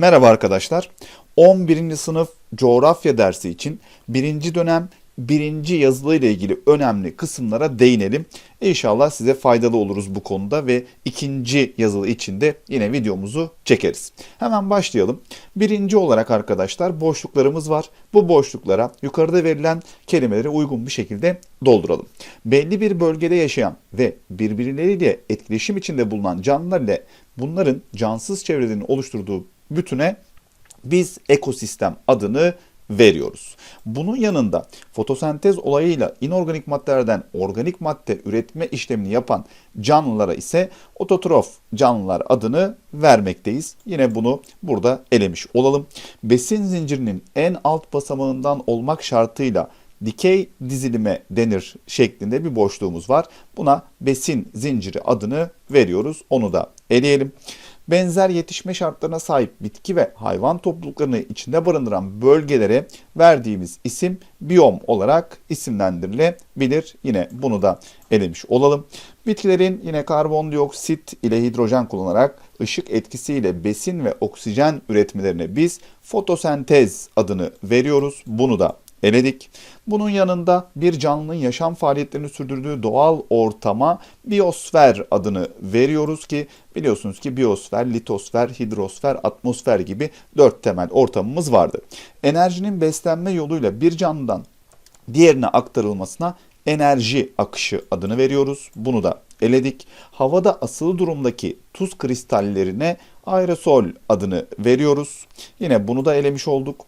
Merhaba arkadaşlar. 11. sınıf coğrafya dersi için birinci dönem birinci yazılı ile ilgili önemli kısımlara değinelim. İnşallah size faydalı oluruz bu konuda ve ikinci yazılı için de yine videomuzu çekeriz. Hemen başlayalım. Birinci olarak arkadaşlar boşluklarımız var. Bu boşluklara yukarıda verilen kelimeleri uygun bir şekilde dolduralım. Belli bir bölgede yaşayan ve birbirleriyle etkileşim içinde bulunan canlılar ile bunların cansız çevrelerin oluşturduğu bütüne biz ekosistem adını veriyoruz. Bunun yanında fotosentez olayıyla inorganik maddelerden organik madde üretme işlemini yapan canlılara ise ototrof canlılar adını vermekteyiz. Yine bunu burada elemiş olalım. Besin zincirinin en alt basamağından olmak şartıyla dikey dizilime denir şeklinde bir boşluğumuz var. Buna besin zinciri adını veriyoruz. Onu da eleyelim benzer yetişme şartlarına sahip bitki ve hayvan topluluklarını içinde barındıran bölgelere verdiğimiz isim biyom olarak isimlendirilebilir. Yine bunu da elemiş olalım. Bitkilerin yine karbondioksit ile hidrojen kullanarak ışık etkisiyle besin ve oksijen üretmelerine biz fotosentez adını veriyoruz. Bunu da eledik. Bunun yanında bir canlının yaşam faaliyetlerini sürdürdüğü doğal ortama biyosfer adını veriyoruz ki biliyorsunuz ki biyosfer, litosfer, hidrosfer, atmosfer gibi dört temel ortamımız vardır. Enerjinin beslenme yoluyla bir canlıdan diğerine aktarılmasına enerji akışı adını veriyoruz. Bunu da eledik. Havada asılı durumdaki tuz kristallerine aerosol adını veriyoruz. Yine bunu da elemiş olduk.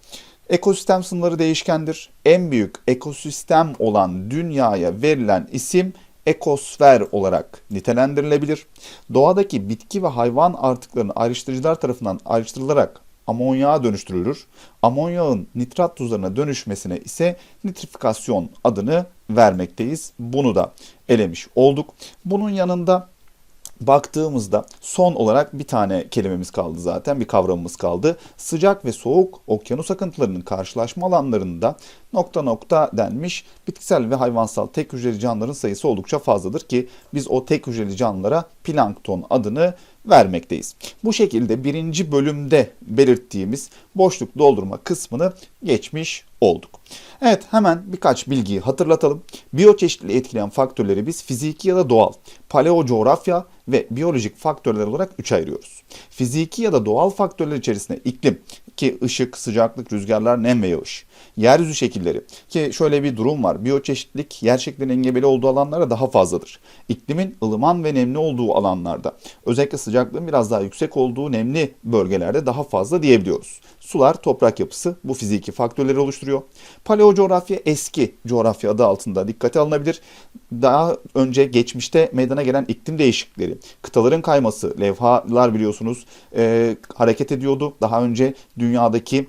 Ekosistem sınırları değişkendir. En büyük ekosistem olan dünyaya verilen isim ekosfer olarak nitelendirilebilir. Doğadaki bitki ve hayvan artıklarının ayrıştırıcılar tarafından ayrıştırılarak amonyağa dönüştürülür. Amonyağın nitrat tuzlarına dönüşmesine ise nitrifikasyon adını vermekteyiz. Bunu da elemiş olduk. Bunun yanında baktığımızda son olarak bir tane kelimemiz kaldı zaten, bir kavramımız kaldı. Sıcak ve soğuk okyanus akıntılarının karşılaşma alanlarında nokta nokta denmiş. Bitkisel ve hayvansal tek hücreli canlıların sayısı oldukça fazladır ki biz o tek hücreli canlılara plankton adını vermekteyiz. Bu şekilde birinci bölümde belirttiğimiz boşluk doldurma kısmını geçmiş olduk. Evet hemen birkaç bilgiyi hatırlatalım. Biyoçeşitliliği etkileyen faktörleri biz fiziki ya da doğal, paleo coğrafya ve biyolojik faktörler olarak üç ayırıyoruz. Fiziki ya da doğal faktörler içerisinde iklim ki ışık, sıcaklık, rüzgarlar, nem ve yağış. Yeryüzü şekilleri ki şöyle bir durum var. Biyoçeşitlilik yer şeklinin engebeli olduğu alanlarda daha fazladır. İklimin ılıman ve nemli olduğu alanlarda özellikle sıcaklığın biraz daha yüksek olduğu nemli bölgelerde daha fazla diyebiliyoruz. Sular, toprak yapısı bu fiziki faktörleri oluşturuyor. Paleo coğrafya eski coğrafya adı altında dikkate alınabilir. Daha önce geçmişte meydana gelen iklim değişiklikleri, kıtaların kayması, levhalar biliyorsunuz e, hareket ediyordu. Daha önce dünyadaki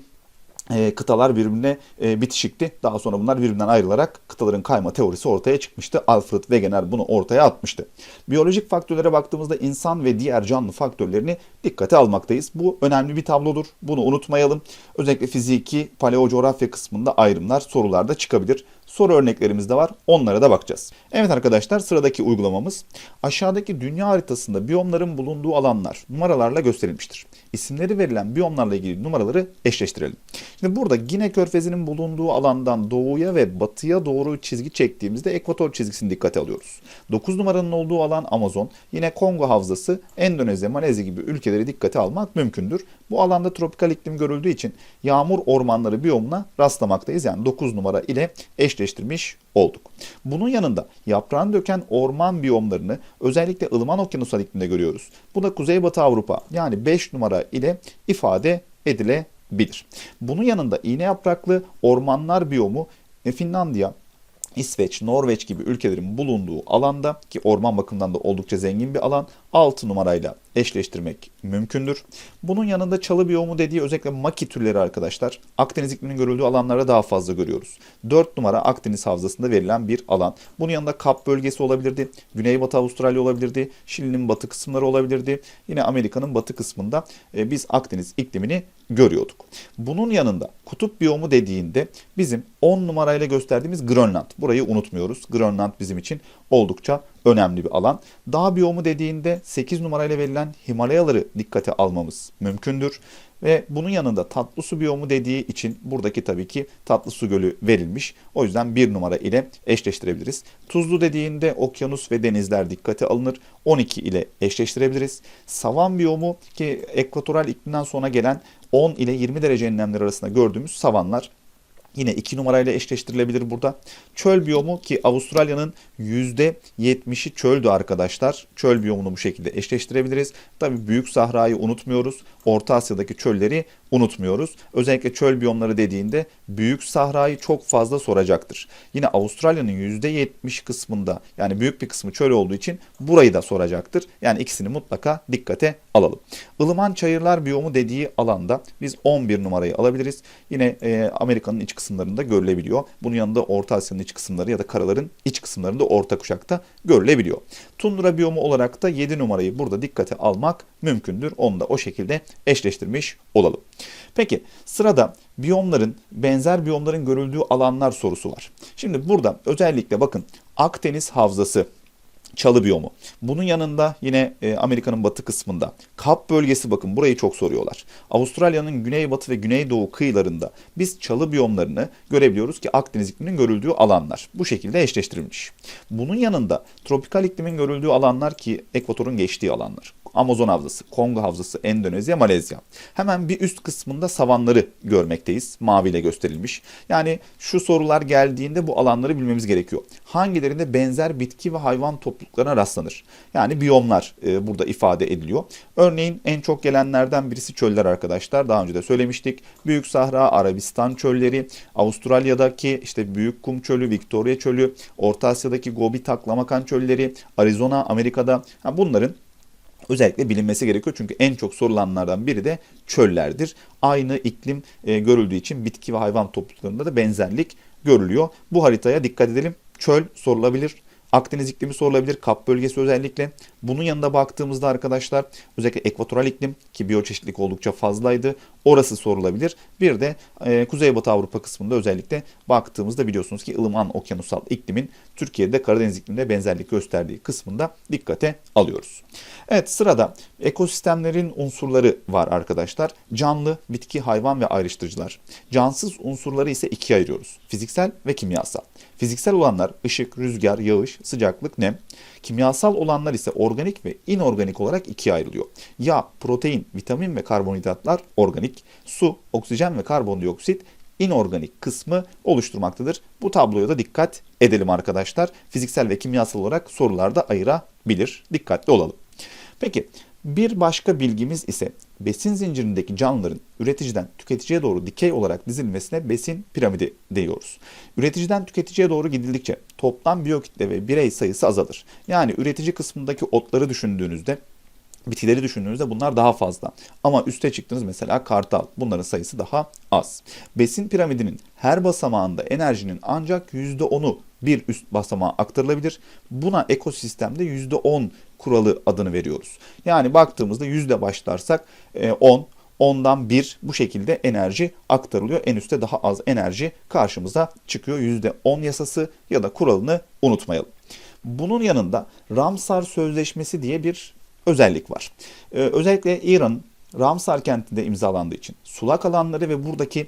e, kıtalar birbirine e, bitişikti. Daha sonra bunlar birbirinden ayrılarak kıtaların kayma teorisi ortaya çıkmıştı. Alfred Wegener bunu ortaya atmıştı. Biyolojik faktörlere baktığımızda insan ve diğer canlı faktörlerini dikkate almaktayız. Bu önemli bir tablodur. Bunu unutmayalım. Özellikle fiziki, paleo coğrafya kısmında ayrımlar sorularda çıkabilir soru örneklerimiz de var. Onlara da bakacağız. Evet arkadaşlar sıradaki uygulamamız aşağıdaki dünya haritasında biyomların bulunduğu alanlar numaralarla gösterilmiştir. İsimleri verilen biyomlarla ilgili numaraları eşleştirelim. Şimdi burada Gine Körfezi'nin bulunduğu alandan doğuya ve batıya doğru çizgi çektiğimizde ekvator çizgisini dikkate alıyoruz. 9 numaranın olduğu alan Amazon, yine Kongo Havzası, Endonezya, Malezya gibi ülkeleri dikkate almak mümkündür. Bu alanda tropikal iklim görüldüğü için yağmur ormanları biyomuna rastlamaktayız. Yani 9 numara ile eşleştirmiş olduk. Bunun yanında yaprağını döken orman biyomlarını özellikle ılıman okyanusal iklimde görüyoruz. Bu da Kuzeybatı Avrupa yani 5 numara ile ifade edilebilir. Bunun yanında iğne yapraklı ormanlar biyomu e, Finlandiya, İsveç, Norveç gibi ülkelerin bulunduğu alanda ki orman bakımından da oldukça zengin bir alan 6 numarayla eşleştirmek mümkündür. Bunun yanında çalı biyomu dediği özellikle maki türleri arkadaşlar Akdeniz ikliminin görüldüğü alanlara daha fazla görüyoruz. 4 numara Akdeniz havzasında verilen bir alan. Bunun yanında Kap bölgesi olabilirdi. Güneybatı Avustralya olabilirdi. Şili'nin batı kısımları olabilirdi. Yine Amerika'nın batı kısmında e, biz Akdeniz iklimini görüyorduk. Bunun yanında kutup biyomu dediğinde bizim 10 numarayla gösterdiğimiz Grönland. Burayı unutmuyoruz. Grönland bizim için oldukça önemli bir alan. Dağ biyomu dediğinde 8 numarayla verilen Himalayaları dikkate almamız mümkündür. Ve bunun yanında tatlı su biyomu dediği için buradaki tabii ki tatlı su gölü verilmiş. O yüzden bir numara ile eşleştirebiliriz. Tuzlu dediğinde okyanus ve denizler dikkate alınır. 12 ile eşleştirebiliriz. Savan biyomu ki ekvatoral iklimden sonra gelen 10 ile 20 derece enlemler arasında gördüğümüz savanlar Yine 2 numarayla eşleştirilebilir burada. Çöl biyomu ki Avustralya'nın %70'i çöldü arkadaşlar. Çöl biyomunu bu şekilde eşleştirebiliriz. Tabi Büyük Sahra'yı unutmuyoruz. Orta Asya'daki çölleri unutmuyoruz. Özellikle çöl biyomları dediğinde Büyük Sahra'yı çok fazla soracaktır. Yine Avustralya'nın %70 kısmında yani büyük bir kısmı çöl olduğu için burayı da soracaktır. Yani ikisini mutlaka dikkate alalım. Ilıman çayırlar biyomu dediği alanda biz 11 numarayı alabiliriz. Yine e, Amerika'nın iç kısımlarında görülebiliyor. Bunun yanında Orta Asya'nın iç kısımları ya da karaların iç kısımlarında orta kuşakta görülebiliyor. Tundra biyomu olarak da 7 numarayı burada dikkate almak mümkündür. Onu da o şekilde eşleştirmiş olalım. Peki sırada biyomların, benzer biyomların görüldüğü alanlar sorusu var. Şimdi burada özellikle bakın Akdeniz Havzası çalı biyomu. Bunun yanında yine e, Amerika'nın batı kısmında Kap bölgesi bakın burayı çok soruyorlar. Avustralya'nın güneybatı ve güneydoğu kıyılarında biz çalı biyomlarını görebiliyoruz ki Akdeniz ikliminin görüldüğü alanlar bu şekilde eşleştirilmiş. Bunun yanında tropikal iklimin görüldüğü alanlar ki ekvatorun geçtiği alanlar. Amazon havzası, Kongo havzası, Endonezya, Malezya. Hemen bir üst kısmında savanları görmekteyiz. Maviyle gösterilmiş. Yani şu sorular geldiğinde bu alanları bilmemiz gerekiyor. Hangilerinde benzer bitki ve hayvan topluluklarına rastlanır? Yani biyomlar e, burada ifade ediliyor. Örneğin en çok gelenlerden birisi çöller arkadaşlar. Daha önce de söylemiştik. Büyük Sahra, Arabistan çölleri, Avustralya'daki işte Büyük Kum Çölü, Victoria Çölü, Orta Asya'daki Gobi Taklamakan çölleri, Arizona, Amerika'da yani bunların özellikle bilinmesi gerekiyor. Çünkü en çok sorulanlardan biri de çöllerdir. Aynı iklim e, görüldüğü için bitki ve hayvan topluluklarında da benzerlik görülüyor. Bu haritaya dikkat edelim. Çöl sorulabilir. Akdeniz iklimi sorulabilir. Kap bölgesi özellikle. Bunun yanında baktığımızda arkadaşlar özellikle ekvatoral iklim ki biyoçeşitlilik oldukça fazlaydı. Orası sorulabilir. Bir de e, Kuzeybatı Avrupa kısmında özellikle baktığımızda biliyorsunuz ki ılıman okyanusal iklimin Türkiye'de Karadeniz ikliminde benzerlik gösterdiği kısmında dikkate alıyoruz. Evet sırada ekosistemlerin unsurları var arkadaşlar. Canlı, bitki, hayvan ve ayrıştırıcılar. Cansız unsurları ise ikiye ayırıyoruz. Fiziksel ve kimyasal. Fiziksel olanlar ışık, rüzgar, yağış, sıcaklık, nem. Kimyasal olanlar ise organik ve inorganik olarak ikiye ayrılıyor. Yağ, protein, vitamin ve karbonhidratlar organik, su, oksijen ve karbondioksit inorganik kısmı oluşturmaktadır. Bu tabloya da dikkat edelim arkadaşlar. Fiziksel ve kimyasal olarak sorularda ayırabilir. Dikkatli olalım. Peki bir başka bilgimiz ise besin zincirindeki canlıların üreticiden tüketiciye doğru dikey olarak dizilmesine besin piramidi diyoruz. Üreticiden tüketiciye doğru gidildikçe toplam biyokitle ve birey sayısı azalır. Yani üretici kısmındaki otları düşündüğünüzde bitkileri düşündüğünüzde bunlar daha fazla. Ama üste çıktınız mesela kartal. Bunların sayısı daha az. Besin piramidinin her basamağında enerjinin ancak %10'u bir üst basamağa aktarılabilir. Buna ekosistemde %10 kuralı adını veriyoruz. Yani baktığımızda yüzde başlarsak 10, 10'dan 1 bu şekilde enerji aktarılıyor. En üstte daha az enerji karşımıza çıkıyor. %10 yasası ya da kuralını unutmayalım. Bunun yanında Ramsar Sözleşmesi diye bir özellik var. Ee, özellikle İran Ramsar kentinde imzalandığı için sulak alanları ve buradaki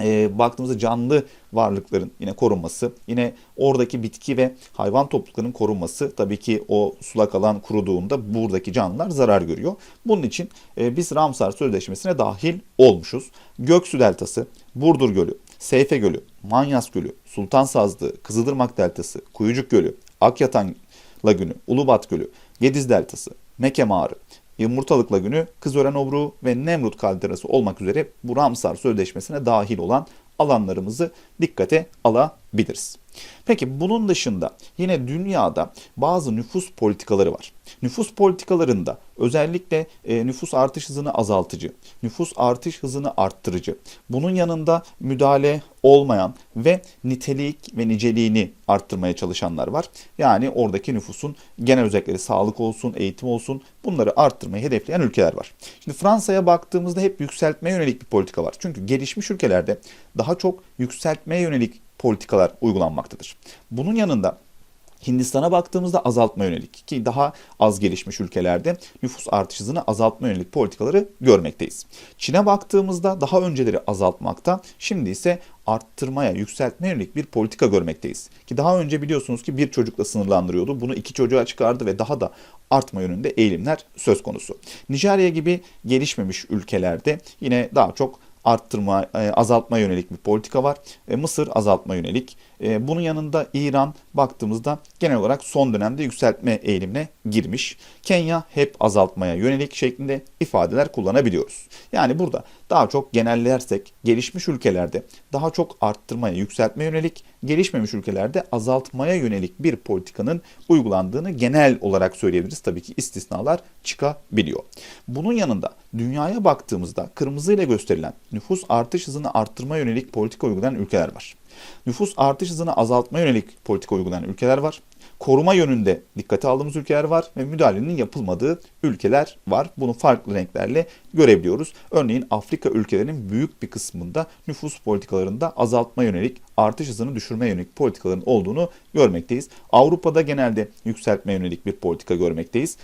e, baktığımızda canlı varlıkların yine korunması, yine oradaki bitki ve hayvan topluluklarının korunması tabii ki o sulak alan kuruduğunda buradaki canlılar zarar görüyor. Bunun için e, biz Ramsar Sözleşmesi'ne dahil olmuşuz. Göksu Deltası, Burdur Gölü, Seyfe Gölü, Manyas Gölü, Sultan Sazlığı, Kızılırmak Deltası, Kuyucuk Gölü, Akyatan Lagünü, Ulubat Gölü, Gediz Deltası, Meke Yumurtalık Lagünü, Kızören Obruğu ve Nemrut Kalderası olmak üzere bu Ramsar Sözleşmesi'ne dahil olan alanlarımızı dikkate alabiliriz. Peki bunun dışında yine dünyada bazı nüfus politikaları var. Nüfus politikalarında özellikle e, nüfus artış hızını azaltıcı, nüfus artış hızını arttırıcı, bunun yanında müdahale olmayan ve nitelik ve niceliğini arttırmaya çalışanlar var. Yani oradaki nüfusun genel özellikleri sağlık olsun, eğitim olsun bunları arttırmayı hedefleyen ülkeler var. Şimdi Fransa'ya baktığımızda hep yükseltmeye yönelik bir politika var. Çünkü gelişmiş ülkelerde daha çok yükseltmeye yönelik politikalar uygulanmaktadır. Bunun yanında Hindistan'a baktığımızda azaltma yönelik ki daha az gelişmiş ülkelerde nüfus artış hızını azaltma yönelik politikaları görmekteyiz. Çin'e baktığımızda daha önceleri azaltmakta, şimdi ise arttırmaya, yükseltme yönelik bir politika görmekteyiz. Ki daha önce biliyorsunuz ki bir çocukla sınırlandırıyordu. Bunu iki çocuğa çıkardı ve daha da artma yönünde eğilimler söz konusu. Nijerya gibi gelişmemiş ülkelerde yine daha çok arttırma, e, azaltma yönelik bir politika var. E, Mısır azaltma yönelik. E, bunun yanında İran baktığımızda genel olarak son dönemde yükseltme eğilimine girmiş. Kenya hep azaltmaya yönelik şeklinde ifadeler kullanabiliyoruz. Yani burada daha çok genellersek gelişmiş ülkelerde daha çok arttırmaya, yükseltme yönelik, gelişmemiş ülkelerde azaltmaya yönelik bir politikanın uygulandığını genel olarak söyleyebiliriz. Tabii ki istisnalar çıkabiliyor. Bunun yanında dünyaya baktığımızda kırmızıyla gösterilen nüfus artış hızını arttırma yönelik politika uygulayan ülkeler var. Nüfus artış hızını azaltma yönelik politika uygulayan ülkeler var. Koruma yönünde dikkate aldığımız ülkeler var ve müdahalenin yapılmadığı ülkeler var. Bunu farklı renklerle görebiliyoruz. Örneğin Afrika ülkelerinin büyük bir kısmında nüfus politikalarında azaltma yönelik, artış hızını düşürme yönelik politikaların olduğunu görmekteyiz. Avrupa'da genelde yükseltme yönelik bir politika görmekteyiz.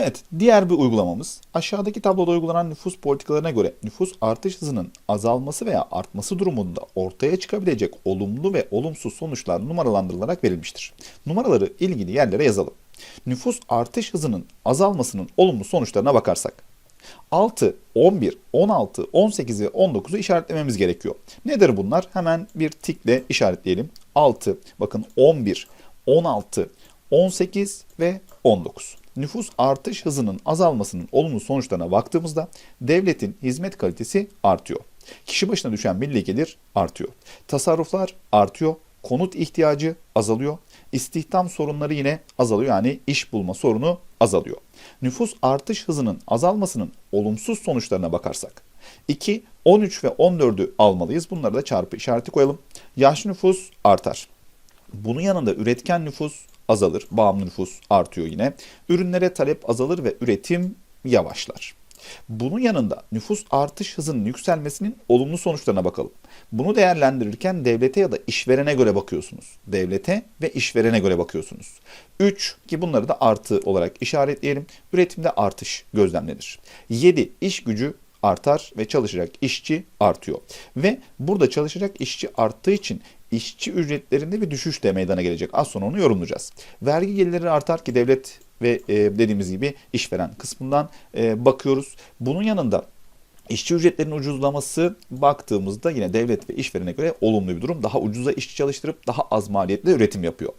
Evet, diğer bir uygulamamız aşağıdaki tabloda uygulanan nüfus politikalarına göre nüfus artış hızının azalması veya artması durumunda ortaya çıkabilecek olumlu ve olumsuz sonuçlar numaralandırılarak verilmiştir. Numaraları ilgili yerlere yazalım. Nüfus artış hızının azalmasının olumlu sonuçlarına bakarsak 6, 11, 16, 18 ve 19'u işaretlememiz gerekiyor. Nedir bunlar? Hemen bir tikle işaretleyelim. 6, bakın 11, 16, 18 ve 19 nüfus artış hızının azalmasının olumlu sonuçlarına baktığımızda devletin hizmet kalitesi artıyor. Kişi başına düşen milli gelir artıyor. Tasarruflar artıyor. Konut ihtiyacı azalıyor. İstihdam sorunları yine azalıyor. Yani iş bulma sorunu azalıyor. Nüfus artış hızının azalmasının olumsuz sonuçlarına bakarsak 2, 13 ve 14'ü almalıyız. Bunları da çarpı işareti koyalım. Yaşlı nüfus artar. Bunun yanında üretken nüfus azalır. Bağımlı nüfus artıyor yine. Ürünlere talep azalır ve üretim yavaşlar. Bunun yanında nüfus artış hızının yükselmesinin olumlu sonuçlarına bakalım. Bunu değerlendirirken devlete ya da işverene göre bakıyorsunuz. Devlete ve işverene göre bakıyorsunuz. 3 ki bunları da artı olarak işaretleyelim. Üretimde artış gözlemlenir. 7 iş gücü artar ve çalışacak işçi artıyor. Ve burada çalışacak işçi arttığı için işçi ücretlerinde bir düşüş de meydana gelecek. Az sonra onu yorumlayacağız. Vergi gelirleri artar ki devlet ve e, dediğimiz gibi işveren kısmından e, bakıyoruz. Bunun yanında İşçi ücretlerinin ucuzlaması baktığımızda yine devlet ve işverene göre olumlu bir durum. Daha ucuza işçi çalıştırıp daha az maliyetle üretim yapıyor.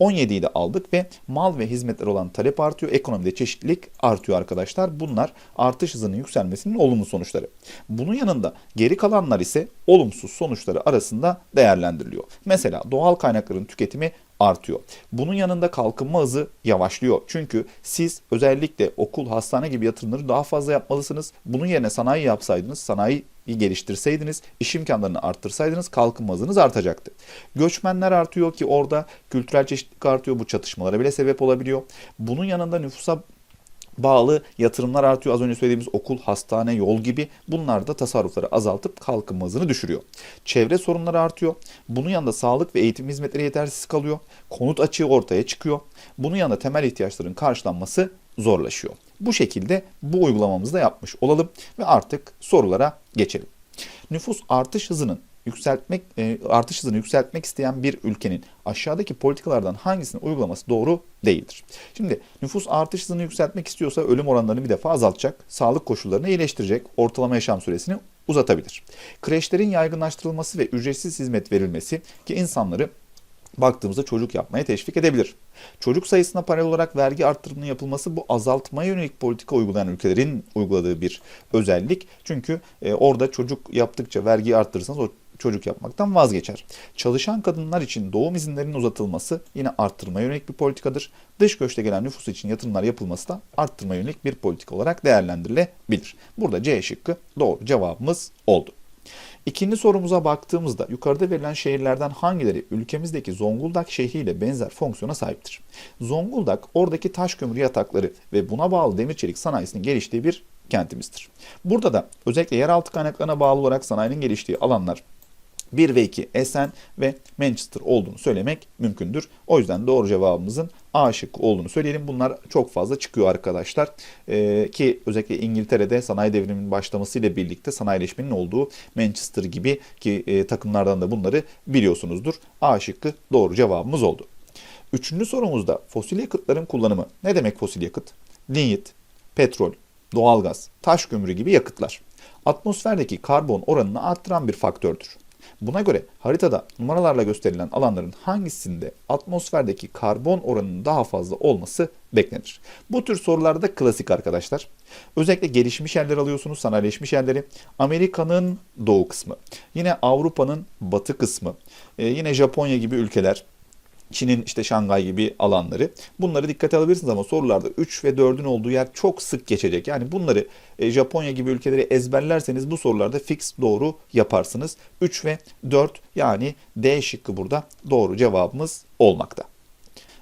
17'yi de aldık ve mal ve hizmetler olan talep artıyor. Ekonomide çeşitlilik artıyor arkadaşlar. Bunlar artış hızının yükselmesinin olumlu sonuçları. Bunun yanında geri kalanlar ise olumsuz sonuçları arasında değerlendiriliyor. Mesela doğal kaynakların tüketimi artıyor. Bunun yanında kalkınma hızı yavaşlıyor. Çünkü siz özellikle okul, hastane gibi yatırımları daha fazla yapmalısınız. Bunun yerine sanayi yapsaydınız, sanayi geliştirseydiniz, iş imkanlarını arttırsaydınız kalkınma hızınız artacaktı. Göçmenler artıyor ki orada kültürel çeşitlilik artıyor. Bu çatışmalara bile sebep olabiliyor. Bunun yanında nüfusa bağlı yatırımlar artıyor. Az önce söylediğimiz okul, hastane, yol gibi bunlar da tasarrufları azaltıp kalkınma hızını düşürüyor. Çevre sorunları artıyor. Bunun yanında sağlık ve eğitim hizmetleri yetersiz kalıyor. Konut açığı ortaya çıkıyor. Bunun yanında temel ihtiyaçların karşılanması zorlaşıyor. Bu şekilde bu uygulamamızı da yapmış olalım ve artık sorulara geçelim. Nüfus artış hızının yükseltmek e, artış hızını yükseltmek isteyen bir ülkenin aşağıdaki politikalardan hangisini uygulaması doğru değildir. Şimdi nüfus artış hızını yükseltmek istiyorsa ölüm oranlarını bir defa azaltacak, sağlık koşullarını iyileştirecek, ortalama yaşam süresini uzatabilir. Kreşlerin yaygınlaştırılması ve ücretsiz hizmet verilmesi ki insanları baktığımızda çocuk yapmaya teşvik edebilir. Çocuk sayısına paralel olarak vergi arttırımının yapılması bu azaltmaya yönelik politika uygulayan ülkelerin uyguladığı bir özellik. Çünkü e, orada çocuk yaptıkça vergi arttırırsanız o çocuk yapmaktan vazgeçer. Çalışan kadınlar için doğum izinlerinin uzatılması yine arttırma yönelik bir politikadır. Dış göçte gelen nüfus için yatırımlar yapılması da arttırma yönelik bir politika olarak değerlendirilebilir. Burada C şıkkı doğru cevabımız oldu. İkinci sorumuza baktığımızda yukarıda verilen şehirlerden hangileri ülkemizdeki Zonguldak şehriyle benzer fonksiyona sahiptir? Zonguldak oradaki taş kömür yatakları ve buna bağlı demir çelik sanayisinin geliştiği bir kentimizdir. Burada da özellikle yeraltı kaynaklarına bağlı olarak sanayinin geliştiği alanlar 1 ve 2 Esen ve Manchester olduğunu söylemek mümkündür. O yüzden doğru cevabımızın A şıkkı olduğunu söyleyelim. Bunlar çok fazla çıkıyor arkadaşlar. Ee, ki özellikle İngiltere'de sanayi devriminin başlamasıyla birlikte sanayileşmenin olduğu Manchester gibi ki e, takımlardan da bunları biliyorsunuzdur. A şıkkı doğru cevabımız oldu. Üçüncü sorumuzda fosil yakıtların kullanımı. Ne demek fosil yakıt? Linyit, petrol, doğalgaz, taş kömürü gibi yakıtlar. Atmosferdeki karbon oranını arttıran bir faktördür. Buna göre haritada numaralarla gösterilen alanların hangisinde atmosferdeki karbon oranının daha fazla olması beklenir? Bu tür sorularda klasik arkadaşlar. Özellikle gelişmiş yerler alıyorsunuz, sanayileşmiş yerleri. Amerika'nın doğu kısmı, yine Avrupa'nın batı kısmı, e, yine Japonya gibi ülkeler, Çin'in işte Şangay gibi alanları. Bunları dikkate alabilirsiniz ama sorularda 3 ve 4'ün olduğu yer çok sık geçecek. Yani bunları e, Japonya gibi ülkeleri ezberlerseniz bu sorularda fix doğru yaparsınız. 3 ve 4 yani D şıkkı burada doğru cevabımız olmakta.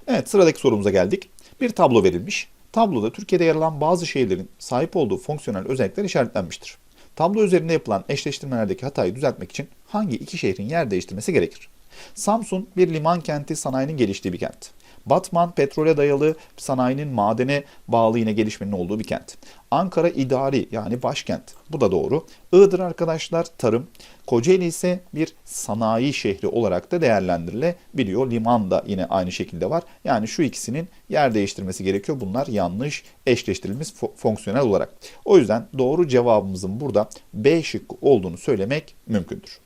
Evet sıradaki sorumuza geldik. Bir tablo verilmiş. Tabloda Türkiye'de yer alan bazı şehirlerin sahip olduğu fonksiyonel özellikler işaretlenmiştir. Tablo üzerinde yapılan eşleştirmelerdeki hatayı düzeltmek için hangi iki şehrin yer değiştirmesi gerekir? Samsun bir liman kenti sanayinin geliştiği bir kent. Batman petrole dayalı sanayinin madene bağlı yine gelişmenin olduğu bir kent. Ankara idari yani başkent. Bu da doğru. Iğdır arkadaşlar tarım. Kocaeli ise bir sanayi şehri olarak da değerlendirilebiliyor. Liman da yine aynı şekilde var. Yani şu ikisinin yer değiştirmesi gerekiyor. Bunlar yanlış eşleştirilmiş fonksiyonel olarak. O yüzden doğru cevabımızın burada B şıkkı olduğunu söylemek mümkündür.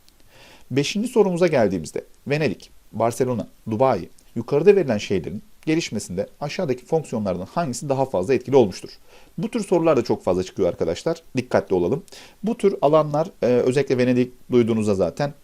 Beşinci sorumuza geldiğimizde Venedik, Barcelona, Dubai yukarıda verilen şehirlerin gelişmesinde aşağıdaki fonksiyonlardan hangisi daha fazla etkili olmuştur? Bu tür sorular da çok fazla çıkıyor arkadaşlar. Dikkatli olalım. Bu tür alanlar e, özellikle Venedik duyduğunuzda zaten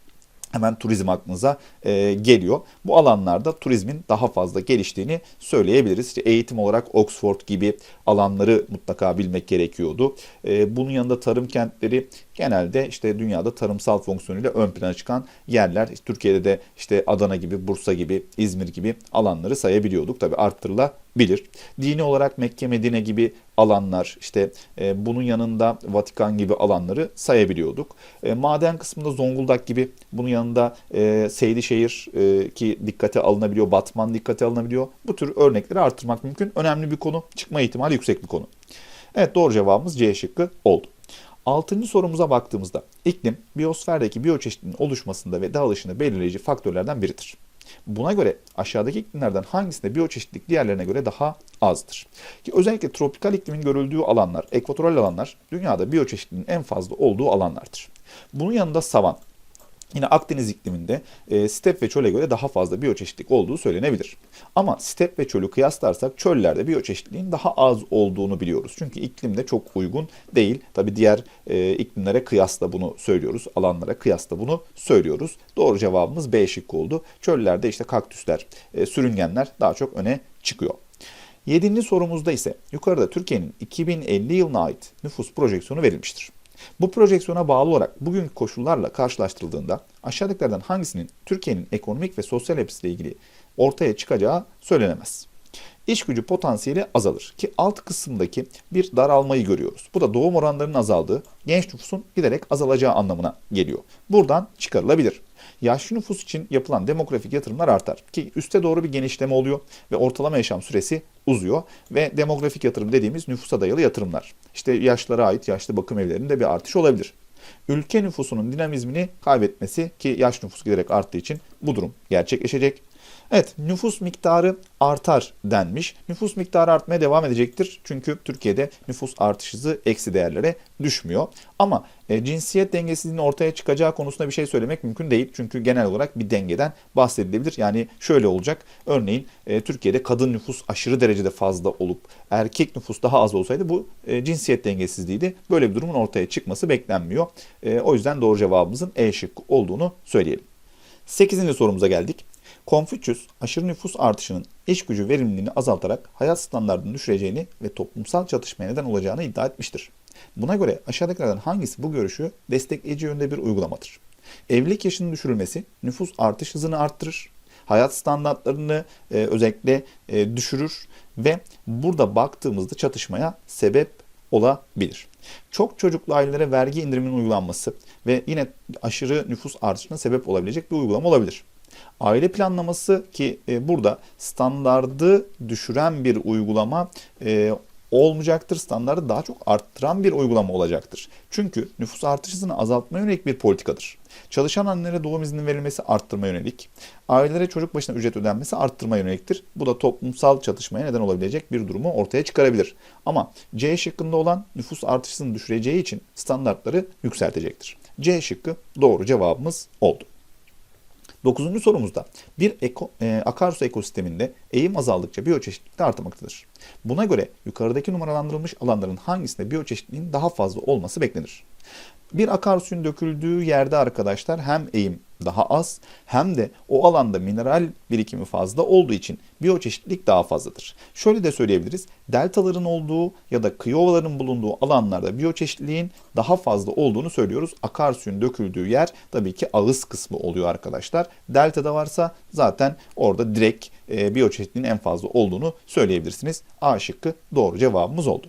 hemen turizm aklınıza e, geliyor. Bu alanlarda turizmin daha fazla geliştiğini söyleyebiliriz. İşte eğitim olarak Oxford gibi alanları mutlaka bilmek gerekiyordu. E, bunun yanında tarım kentleri genelde işte dünyada tarımsal fonksiyonuyla ön plana çıkan yerler. Türkiye'de de işte Adana gibi, Bursa gibi, İzmir gibi alanları sayabiliyorduk. Tabi arttırılabilir. Dini olarak Mekke, Medine gibi alanlar, işte e, bunun yanında Vatikan gibi alanları sayabiliyorduk. E, maden kısmında Zonguldak gibi, bunun yanında e, Seydişehir e, ki dikkate alınabiliyor, Batman dikkate alınabiliyor. Bu tür örnekleri arttırmak mümkün. Önemli bir konu, çıkma ihtimali yüksek bir konu. Evet doğru cevabımız C şıkkı oldu. Altıncı sorumuza baktığımızda iklim biyosferdeki biyoçeşitliliğin oluşmasında ve dağılışında belirleyici faktörlerden biridir. Buna göre aşağıdaki iklimlerden hangisinde biyoçeşitlilik diğerlerine göre daha azdır? Ki özellikle tropikal iklimin görüldüğü alanlar, ekvatoral alanlar dünyada biyoçeşitliliğin en fazla olduğu alanlardır. Bunun yanında savan, Yine Akdeniz ikliminde e, step ve çöle göre daha fazla biyoçeşitlik olduğu söylenebilir. Ama step ve çölü kıyaslarsak çöllerde biyoçeşitliliğin daha az olduğunu biliyoruz. Çünkü iklimde çok uygun değil. Tabi diğer e, iklimlere kıyasla bunu söylüyoruz. Alanlara kıyasla bunu söylüyoruz. Doğru cevabımız B şıkkı oldu. Çöllerde işte kaktüsler, e, sürüngenler daha çok öne çıkıyor. Yedinci sorumuzda ise yukarıda Türkiye'nin 2050 yılına ait nüfus projeksiyonu verilmiştir. Bu projeksiyona bağlı olarak bugünkü koşullarla karşılaştırıldığında aşağıdakilerden hangisinin Türkiye'nin ekonomik ve sosyal yapısıyla ilgili ortaya çıkacağı söylenemez. İş gücü potansiyeli azalır ki alt kısımdaki bir daralmayı görüyoruz. Bu da doğum oranlarının azaldığı, genç nüfusun giderek azalacağı anlamına geliyor. Buradan çıkarılabilir yaşlı nüfus için yapılan demografik yatırımlar artar. Ki üste doğru bir genişleme oluyor ve ortalama yaşam süresi uzuyor ve demografik yatırım dediğimiz nüfusa dayalı yatırımlar. İşte yaşlara ait yaşlı bakım evlerinde bir artış olabilir. Ülke nüfusunun dinamizmini kaybetmesi ki yaş nüfus giderek arttığı için bu durum gerçekleşecek. Evet nüfus miktarı artar denmiş. Nüfus miktarı artmaya devam edecektir. Çünkü Türkiye'de nüfus artış hızı eksi değerlere düşmüyor. Ama e, cinsiyet dengesizliğinin ortaya çıkacağı konusunda bir şey söylemek mümkün değil. Çünkü genel olarak bir dengeden bahsedilebilir. Yani şöyle olacak. Örneğin e, Türkiye'de kadın nüfus aşırı derecede fazla olup erkek nüfus daha az olsaydı bu e, cinsiyet dengesizliğiydi. Böyle bir durumun ortaya çıkması beklenmiyor. E, o yüzden doğru cevabımızın E şıkkı olduğunu söyleyelim. 8. sorumuza geldik. Konfüçyüs aşırı nüfus artışının iş gücü verimliliğini azaltarak hayat standartını düşüreceğini ve toplumsal çatışmaya neden olacağını iddia etmiştir. Buna göre aşağıdakilerden hangisi bu görüşü destekleyici yönde bir uygulamadır? Evlilik yaşının düşürülmesi nüfus artış hızını arttırır, hayat standartlarını e, özellikle e, düşürür ve burada baktığımızda çatışmaya sebep olabilir. Çok çocuklu ailelere vergi indiriminin uygulanması ve yine aşırı nüfus artışına sebep olabilecek bir uygulama olabilir. Aile planlaması ki e, burada standardı düşüren bir uygulama e, olmayacaktır. Standardı daha çok arttıran bir uygulama olacaktır. Çünkü nüfus artış hızını yönelik bir politikadır. Çalışan annelere doğum izninin verilmesi arttırma yönelik. Ailelere çocuk başına ücret ödenmesi arttırma yöneliktir. Bu da toplumsal çatışmaya neden olabilecek bir durumu ortaya çıkarabilir. Ama C şıkkında olan nüfus artış hızını düşüreceği için standartları yükseltecektir. C şıkkı doğru cevabımız oldu. Dokuzuncu sorumuzda bir eko, e, akarsu ekosisteminde eğim azaldıkça biyoçeşitlilik de artmaktadır. Buna göre yukarıdaki numaralandırılmış alanların hangisinde biyoçeşitliliğin daha fazla olması beklenir? Bir akarsuyun döküldüğü yerde arkadaşlar hem eğim daha az hem de o alanda mineral birikimi fazla olduğu için biyoçeşitlilik daha fazladır. Şöyle de söyleyebiliriz. Deltaların olduğu ya da kıyı ovaların bulunduğu alanlarda biyoçeşitliliğin daha fazla olduğunu söylüyoruz. Akarsuyun döküldüğü yer tabii ki ağız kısmı oluyor arkadaşlar. Deltada varsa zaten orada direkt e, biyoçeşitliliğin en fazla olduğunu söyleyebilirsiniz. A şıkkı doğru cevabımız oldu.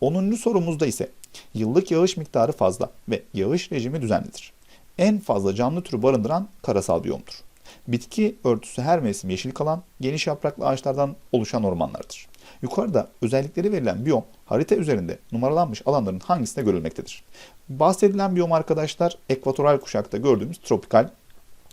10. sorumuzda ise yıllık yağış miktarı fazla ve yağış rejimi düzenlidir. En fazla canlı türü barındıran karasal biyomdur. Bitki örtüsü her mevsim yeşil kalan, geniş yapraklı ağaçlardan oluşan ormanlardır. Yukarıda özellikleri verilen biyom harita üzerinde numaralanmış alanların hangisinde görülmektedir? Bahsedilen biyom arkadaşlar ekvatoral kuşakta gördüğümüz tropikal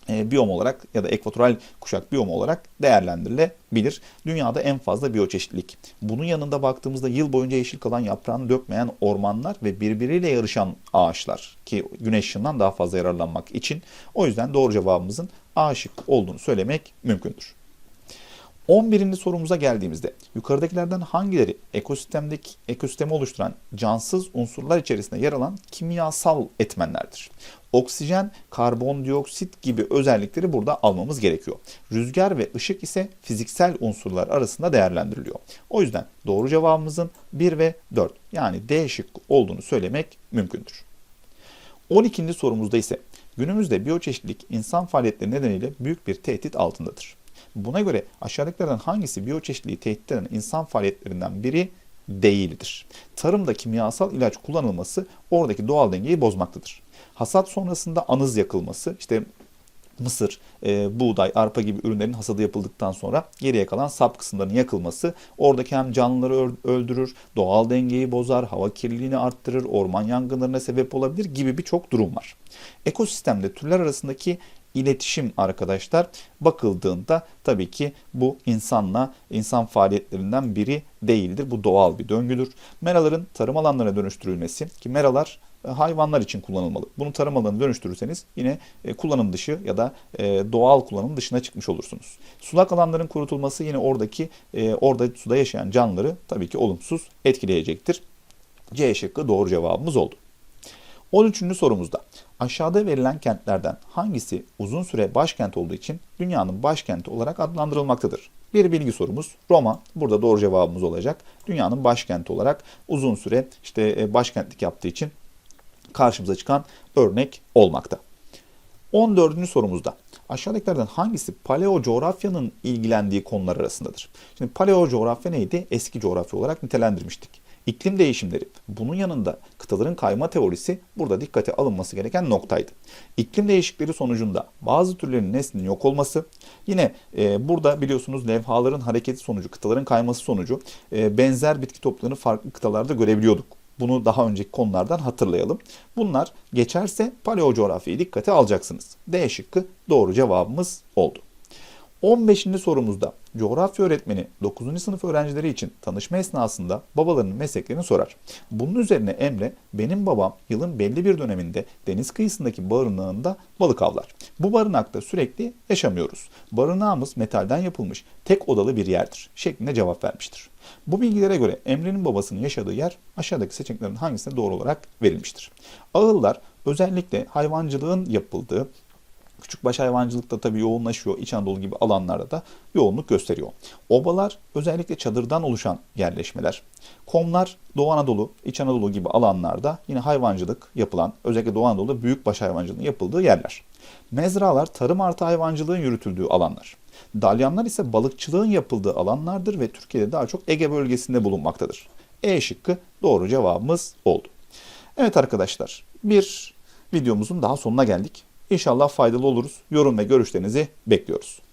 e, biyom olarak ya da ekvatoral kuşak biyom olarak değerlendirilebilir. Dünyada en fazla biyoçeşitlilik. Bunun yanında baktığımızda yıl boyunca yeşil kalan yaprağını dökmeyen ormanlar ve birbiriyle yarışan ağaçlar ki güneş ışığından daha fazla yararlanmak için. O yüzden doğru cevabımızın A olduğunu söylemek mümkündür. 11. sorumuza geldiğimizde yukarıdakilerden hangileri ekosistemdeki ekosistemi oluşturan cansız unsurlar içerisinde yer alan kimyasal etmenlerdir? Oksijen, karbondioksit gibi özellikleri burada almamız gerekiyor. Rüzgar ve ışık ise fiziksel unsurlar arasında değerlendiriliyor. O yüzden doğru cevabımızın 1 ve 4 yani D şıkkı olduğunu söylemek mümkündür. 12. sorumuzda ise günümüzde biyoçeşitlilik insan faaliyetleri nedeniyle büyük bir tehdit altındadır. Buna göre aşağıdakilerden hangisi biyoçeşitliliği tehdit eden insan faaliyetlerinden biri değildir? Tarımda kimyasal ilaç kullanılması oradaki doğal dengeyi bozmaktadır. Hasat sonrasında anız yakılması, işte mısır, e, buğday, arpa gibi ürünlerin hasadı yapıldıktan sonra geriye kalan sap kısımlarının yakılması oradaki hem canlıları öldürür, doğal dengeyi bozar, hava kirliliğini arttırır, orman yangınlarına sebep olabilir gibi birçok durum var. Ekosistemde türler arasındaki iletişim arkadaşlar bakıldığında tabii ki bu insanla insan faaliyetlerinden biri değildir. Bu doğal bir döngüdür. Meraların tarım alanlarına dönüştürülmesi ki meralar e, hayvanlar için kullanılmalı. Bunu tarım alanına dönüştürürseniz yine e, kullanım dışı ya da e, doğal kullanım dışına çıkmış olursunuz. Sulak alanların kurutulması yine oradaki orada suda yaşayan canlıları tabii ki olumsuz etkileyecektir. C şıkkı doğru cevabımız oldu. 13. sorumuzda aşağıda verilen kentlerden hangisi uzun süre başkent olduğu için dünyanın başkenti olarak adlandırılmaktadır? Bir bilgi sorumuz. Roma burada doğru cevabımız olacak. Dünyanın başkenti olarak uzun süre işte başkentlik yaptığı için karşımıza çıkan örnek olmakta. 14. sorumuzda aşağıdakilerden hangisi paleo coğrafyanın ilgilendiği konular arasındadır? Şimdi paleo coğrafya neydi? Eski coğrafya olarak nitelendirmiştik. İklim değişimleri, bunun yanında kıtaların kayma teorisi burada dikkate alınması gereken noktaydı. İklim değişikleri sonucunda bazı türlerin neslinin yok olması, yine e, burada biliyorsunuz levhaların hareketi sonucu, kıtaların kayması sonucu e, benzer bitki toplarını farklı kıtalarda görebiliyorduk. Bunu daha önceki konulardan hatırlayalım. Bunlar geçerse paleo coğrafyayı dikkate alacaksınız. D şıkkı doğru cevabımız oldu. 15. sorumuzda coğrafya öğretmeni 9. sınıf öğrencileri için tanışma esnasında babalarının mesleklerini sorar. Bunun üzerine Emre, benim babam yılın belli bir döneminde deniz kıyısındaki barınağında balık avlar. Bu barınakta sürekli yaşamıyoruz. Barınağımız metalden yapılmış tek odalı bir yerdir şeklinde cevap vermiştir. Bu bilgilere göre Emre'nin babasının yaşadığı yer aşağıdaki seçeneklerin hangisine doğru olarak verilmiştir. Ağıllar özellikle hayvancılığın yapıldığı Küçükbaş hayvancılıkta tabii yoğunlaşıyor. İç Anadolu gibi alanlarda da yoğunluk gösteriyor. Obalar özellikle çadırdan oluşan yerleşmeler. Komlar Doğu Anadolu, İç Anadolu gibi alanlarda yine hayvancılık yapılan, özellikle Doğu Anadolu'da büyükbaş hayvancılığının yapıldığı yerler. Mezralar tarım artı hayvancılığın yürütüldüğü alanlar. Dalyanlar ise balıkçılığın yapıldığı alanlardır ve Türkiye'de daha çok Ege bölgesinde bulunmaktadır. E şıkkı doğru cevabımız oldu. Evet arkadaşlar bir videomuzun daha sonuna geldik. İnşallah faydalı oluruz. Yorum ve görüşlerinizi bekliyoruz.